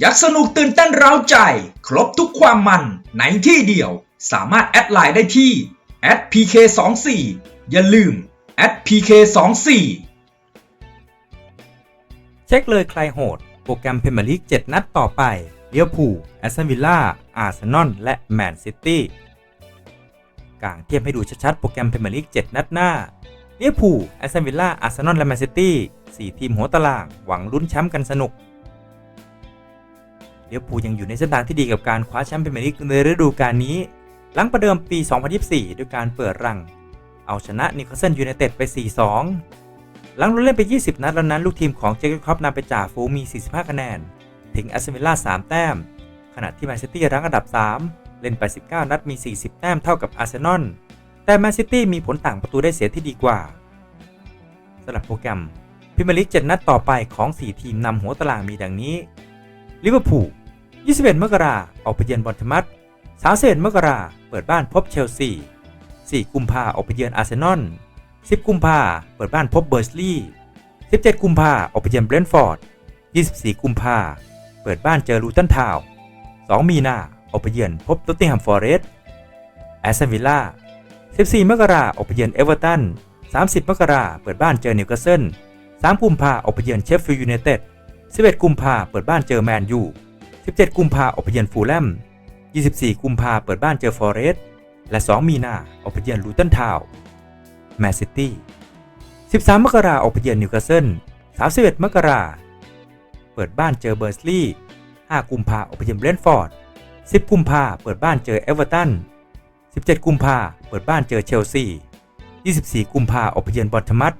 อยากสนุกตื่นเต้นเร้าใจ ครบทุกความมันในที่เดียว สามารถแอดไลน์ได้ที่ @pk24 อย่าลืม @pk24 เช็คเลยใครโหด โปรแกรมเพรีเมียร์ลีก 7 นัดต่อไปเลียวพูแอสตันวิลล่า อาร์เซนอล และแมนซิตี้กางเทียบให้ดูชัดๆ โปรแกรมเพรีเมียร์ลีก 7 นัดหน้าเลียวพูแอสตันวิลล่า อาร์เซนอล และแมนซิตี้สี่ทีมหัวตาราง หวังลุ้นแชมป์กันสนุก เลียวพูลยังอยู่ในเส้นทางที่ดีกับการคว้าแชมป์พรีเมียร์ลีกในฤดูกาลนี้ หลังประเดิมปี 2024 ด้วยการเปิดรัง เอาชนะนิวคาสเซิลยูไนเต็ดไป 4-2 หลังลงเล่นไป 20 นัดแล้วนั้นลูกทีมของเจอร์เกนครอปนำไปจ่าฟูมี 45 คะแนน ถึงแอสตันวิลล่า 3 แต้ม ขณะที่แมนซิตี้รั้งอันดับ 3 เล่นไป 19 นัดมี 40 แต้มเท่ากับอาร์เซนอล แต่แมนซิตี้มีผลต่างประตูได้เสียที่ดีกว่าสำหรับโปรแกรมพรีเมียร์ลีก7นัดต่อไปของ 4 ทีมนำหัวตารางมีดังนี้ลิเวอร์พูล 21 มกราออกไปเยือนบอลทมัส31มกราเปิดบ้านพบเชลซี 4 กุมภาออกไปเยือนอาร์เซนอล 10 กุมภาเปิดบ้านพบเบอร์สลีย์17 กุมภาออกไปเยือนเบรนท์ฟอร์ด 24 กุมภาเปิดบ้านเจอลูตันทาว2 มีนาออกไปเยือนพบตอตติงแฮมฟอร์เรสต์แอสตันวิลล่า 14 มกราออกไปเยือนเอเวอร์ตัน 30 มกราเปิดบ้านเจอนิวคาสเซิล 3 กุมภาออกไปเยือนเชฟฟิลด์ยูไนเต็ด 11 กุมภาเปิดบ้านเจอแมนยู 17 กุมภาออกไปเยือนฟูลแลม 24 กุมภาเปิดบ้านเจอฟอเรสต์และ 2 มีนาออกไปเยือนลูตันทาวน์แมนซิตี้ 13 มกราออกไปเยือนนิวคาสเซิล 31 มกราเปิดบ้านเจอเบอร์สลีย์ 5 กุมภาออกไปเยือนเบรนฟอร์ด 10 กุมภาเปิดบ้านเจอเอเวอร์ตัน 17 กุมภาเปิดบ้านเจอเชลซี 24 กุมภาออกไปเยือนบอลทมัส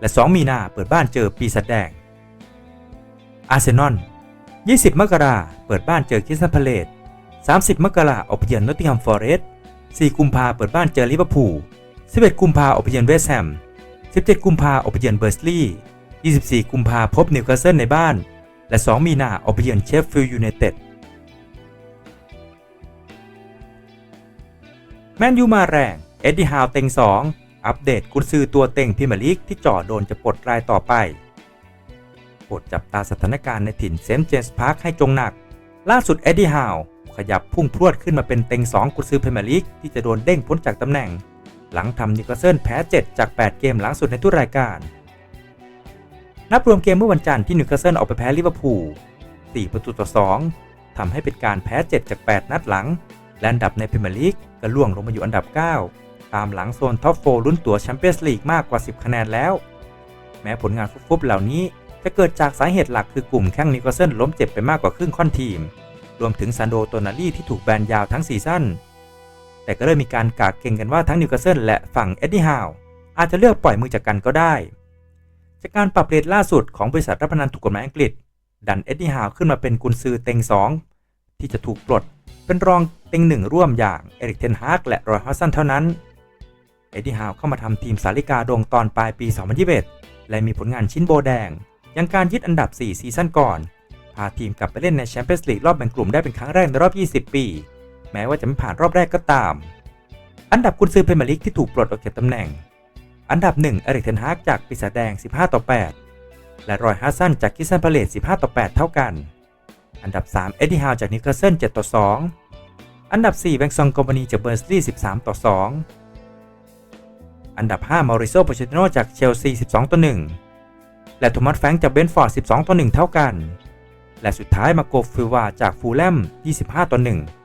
และ 2 มีนาเปิดบ้านเจอปีศาจแดงอาร์เซนอล 20 มกราเปิดบ้านเจอคริสตัลพาเลต30 มกราออกไปเยือนนอตติงแฮมฟอเรสต์4กุมภาเปิดบ้านเจอลิเวอร์พูล11 กุมภาออกไปเยือนเวสต์แฮม 17 กุมภาออกไปเยือนเบอร์สลีย์24 กุมภาพบนิวคาสเซิลในบ้าน และ 2 มีนาออกไปเยือนเชฟฟิลด์ยูไนเต็ด แมนยูมาแรง เอ็ดดี้ฮาวเต็ง 2 อัปเดตกุนซือตัวเต็งพรีเมียร์ลีกที่จ่อโดนจะปลดรายต่อไป โปรดจับตาสถานการณ์ในถิ่นเซนเจมส์พาร์คให้จงหนัก ล่าสุดเอ็ดดี้ฮาวขยับพุ่งพรวดขึ้นมาเป็นเต็ง 2 กุนซือพรีเมียร์ลีกที่จะโดนเด้งพ้นจากตำแหน่ง หลังทำนิวคาสเซิลแพ้ 7 จาก 8 เกมหลังสุดในทุกรายการ นับรวมเกมเมื่อวันจันทร์ที่นิวคาสเซิลออกไปแพ้ลิเวอร์พูล 4 ประตูต่อ 2 ทำให้เป็นการแพ้ 7 จาก 8 นัดหลัง และอันดับในพรีเมียร์ลีกก็ล่วงลงมาอยู่อันดับ 9 ตามหลังโซนท็อปโฟลุ้นตั๋วแชมเปี้ยนส์ลีกมากกว่า 10 คะแนนแล้ว แม้ผลงานฟุบๆเหล่านี้ จะเกิดจากสาเหตุหลักคือกลุ่มแข้งนิวคาสเซิลล้มเจ็บไปมากกว่าครึ่งค่อนทีม รวมถึงซันโดโตนาลีที่ถูกแบนยาวทั้งซีซั่นแต่ก็เริ่มมีการกากเก่งกันว่าทั้งนิวคาสเซิลและฝั่งเอ็ดดี้ฮาวอาจจะเลือกปล่อยมือจากกันก็ได้ จากการปรับเรทล่าสุดของบริษัทรับพนันถูกกฎหมายอังกฤษ ดันเอ็ดดี้ฮาวขึ้นมาเป็นกุนซือเต็ง 2 ที่จะถูกปลด เป็นรองเต็งหนึ่งร่วมอย่างเอริกเทนฮากและรอยฮัสซันเท่านั้น เอ็ดดี้ฮาวเข้ามาทำทีมสาลิกาดงตอนปลายปี 2021 และมีผลงานชิ้นโบแดง ย่างการยึดอันดับ 4 ซีซั่นก่อน พาทีมกลับไปเล่นในแชมเปี้ยนส์ลีกรอบแบ่งกลุ่มได้เป็นครั้งแรกในรอบ 20 ปี แม้ว่าจะไม่ผ่านรอบแรกก็ตาม อันดับกุนซือพรมียร์ลีกที่ถูกปลดออกจากตำแหน่ง อันดับ 1 เอริกเทนฮากจากปีศาจแดง 15 ต่อ 8 และรอยฮัสซันจากคิสซันพาเลต15 ต่อ 8 เท่ากัน อันดับ 3 เอ็ดดี้ฮาวจากนิวคาสเซิล 7 ต่อ 2 อันดับ 4 แบงซองคอมพานีจากเบอร์สลีย์13 ต่อ 2 อันดับ 5 มาริโซโปเชติโนจากเชลซี 12 ต่อ 1 และโทมัสแฟงจากเบนฟอร์ด 12 ต่อ 1 เท่ากัน และสุดท้ายมาโกฟิวาจากฟูลแลม 25 ต่อ 1